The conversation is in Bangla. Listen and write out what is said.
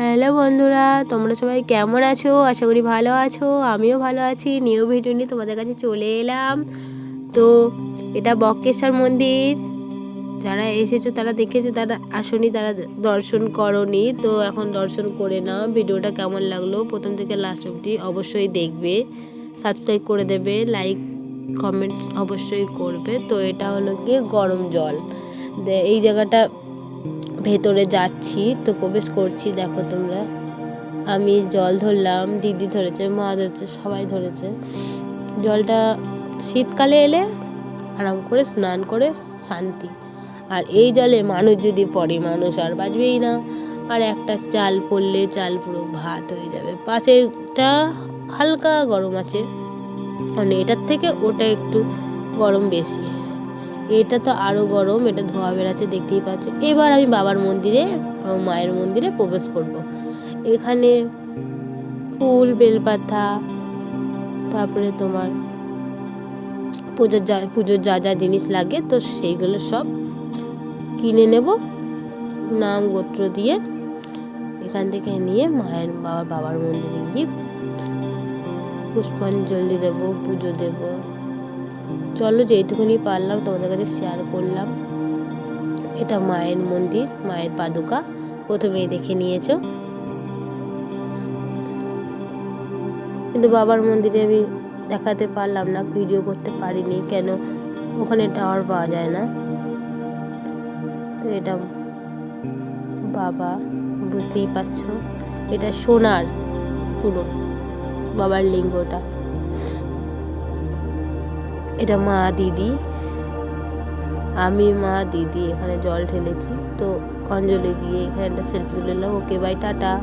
হ্যালো বন্ধুরা, তোমরা সবাই কেমন আছো? আশা করি ভালো আছো, আমিও ভালো আছি, নিউ ভিডিও নিয়ে তোমাদের কাছে চলে এলাম। তো এটা বক্রেশ্বর মন্দির, যারা এসেছ তারা দেখেছ, তারা আসনি, তারা দর্শন করনি, তো এখন দর্শন করে নাও, ভিডিওটা কেমন লাগল? প্রথম থেকে লাস্ট অবধি অবশ্যই দেখবে সাবস্ক্রাইব করে দেবে লাইক কমেন্ট অবশ্যই করবে। তো এটা হলো গিয়ে গরম জল। এই জায়গাটা ভেতরে যাচ্ছি, তো প্রবেশ করছি, দেখো তোমরা। আমি জল ধরলাম, দিদি ধরেছে, মা ধরেছে, সবাই ধরেছে। জলটা শীতকালে এলে আরাম করে, স্নান করে, শান্তি। আর এই জলে মানুষ যদি পড়ে, মানুষ আর বাঁচবেই না। আর একটা চাল পড়লে চাল পুরো ভাত হয়ে যাবে। পাশেরটা হালকা গরম আছে। মানে এটার থেকে ওটা একটু গরম বেশি। এটা তো আরও গরম, এটা ধোয়া বেড়াচ্ছে, দেখতেই পাচ্ছ। এবার আমি বাবার মন্দিরে মায়ের মন্দিরে প্রবেশ করব। এখানে ফুল, বেলপাতা, তারপরে তোমার পুজোর যা পুজোর যা যা জিনিস লাগে, তো সেইগুলো সব কিনে নেব। নাম, গোত্র দিয়ে এখান থেকে নিয়ে মায়ের, বাবার বাবার মন্দিরে গিয়ে পুষ্পাঞ্জলি দেবো, পুজো দেবো। চলো যেইটুকুনি পারলাম তোমাদের কাছে শেয়ার করলাম। এটা মায়ের মন্দির, মায়ের পাদুকা। প্রথমেই দেখে নিয়েছো। কিন্তু বাবার মন্দিরে আমি দেখাতে পারলাম না ভিডিও করতে পারিনি। কেন? ওখানে টাওয়ার পাওয়া যায় না। তো এটা বাবা, বুঝতেই পারছ। এটা সোনার পুরো, বাবার লিঙ্গটা। এটা মা দিদি। আমি মা দিদি, এখানে জল ঢেলেছি। তো অঞ্জলি দিয়ে এখানে একটা সেলফি তুলে নিলাম। Okay bye tata.